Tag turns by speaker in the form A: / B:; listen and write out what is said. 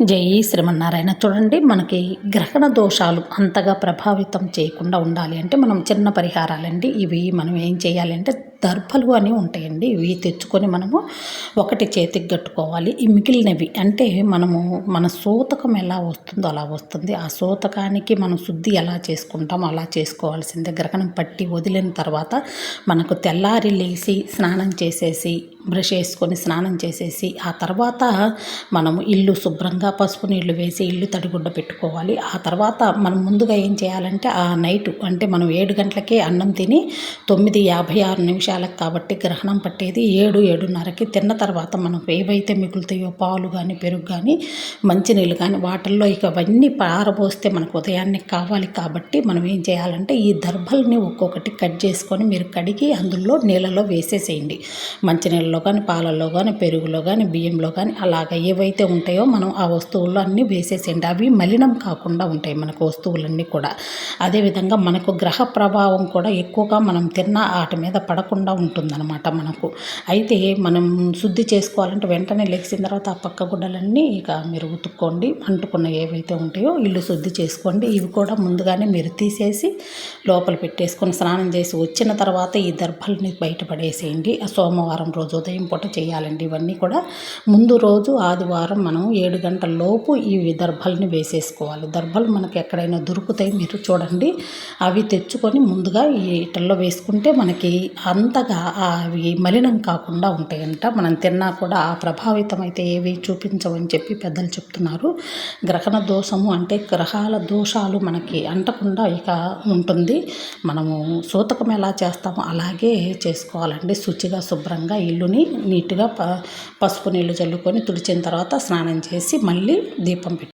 A: జై శ్రీమన్నారాయణ. చూడండి మనకి గ్రహణ దోషాలు అంతగా ప్రభావితం చేయకుండా ఉండాలి అంటే మనం చిన్న పరిహారాలండి. ఇవి మనం ఏం చేయాలి అంటే దర్భలు అని ఉంటాయండి. ఇవి తెచ్చుకొని మనము ఒకటి చేతికి కట్టుకోవాలి. ఈ మిగిలినవి అంటే మనము మన సూతకం ఎలా వస్తుందో అలా వస్తుంది. ఆ సూతకానికి మనం శుద్ధి ఎలా చేసుకుంటామో అలా చేసుకోవాల్సిందే. గ్రహణం పట్టి వదిలిన తర్వాత మనకు తెల్లారి లేచి స్నానం చేసేసి బ్రష్ వేసుకొని స్నానం చేసేసి ఆ తర్వాత మనము ఇల్లు శుభ్రంగా పసుపు నీళ్ళు వేసి ఇల్లు తడిగుడ్డ పెట్టుకోవాలి. ఆ తర్వాత మనం ముందుగా ఏం చేయాలంటే ఆ నైటు అంటే మనం ఏడు గంటలకే అన్నం తిని తొమ్మిది యాభై ఆరు నిమిషాలు నిమిషాలకు కాబట్టి గ్రహణం పట్టేది ఏడు ఏడున్నరకి. తిన్న తర్వాత మనకు ఏవైతే మిగులుతాయో పాలు కానీ పెరుగు కానీ మంచినీళ్ళు కానీ వాటిల్లో ఇక అవన్నీ పారబోస్తే మనకు ఉదయాన్నే కావాలి కాబట్టి మనం ఏం చేయాలంటే ఈ దర్భల్ని ఒక్కొక్కటి కట్ చేసుకొని మీరు కడిగి అందులో నీళ్ళలో వేసేసేయండి. మంచినీళ్ళలో కానీ పాలల్లో కానీ పెరుగులో కానీ బియ్యంలో కానీ అలాగ ఏవైతే ఉంటాయో మనం ఆ వస్తువుల్లో అన్నీ వేసేసేయండి. అవి మలినం కాకుండా ఉంటాయి మనకు వస్తువులన్నీ కూడా. అదేవిధంగా మనకు గ్రహ ప్రభావం కూడా ఎక్కువగా మనం తిన్న వాటి మీద పడకుండా ఉంటుందన్నమాట మనకు. అయితే మనం శుద్ధి చేసుకోవాలంటే వెంటనే లెగిసిన తర్వాత ఆ పక్క గుడ్డలన్నీ ఇక మీరు ఉతుక్కోండి. అంటుకున్న ఏవైతే ఉంటాయో ఇల్లు శుద్ధి చేసుకోండి. ఇవి కూడా ముందుగానే మీరు తీసేసి లోపల పెట్టేసుకొని స్నానం చేసి వచ్చిన తర్వాత ఈ దర్భల్ని బయటపడేసేయండి ఆ సోమవారం రోజు ఉదయం పూట చేయాలండి. ఇవన్నీ కూడా ముందు రోజు ఆదివారం మనం ఏడు గంటల లోపు ఈ దర్భల్ని వేసేసుకోవాలి. దర్భలు మనకి ఎక్కడైనా దొరుకుతాయి మీరు చూడండి. అవి తెచ్చుకొని ముందుగా ఈ ఇటల్లో వేసుకుంటే మనకి అంతగా అవి మలినం కాకుండా ఉంటాయంట. మనం తిన్నా కూడా ఆ ప్రభావితం అయితే ఏవి చూపించవని చెప్పి పెద్దలు చెప్తున్నారు. గ్రహణ దోషము అంటే గ్రహాల దోషాలు మనకి అంటకుండా ఇక ఉంటుంది. మనము సూతకం ఎలా చేస్తామో అలాగే చేసుకోవాలండి. శుచిగా శుభ్రంగా ఇల్లుని నీట్గా ప పసుపు నీళ్ళు చల్లుకొని తుడిచిన తర్వాత స్నానం చేసి మళ్ళీ దీపం పెట్టి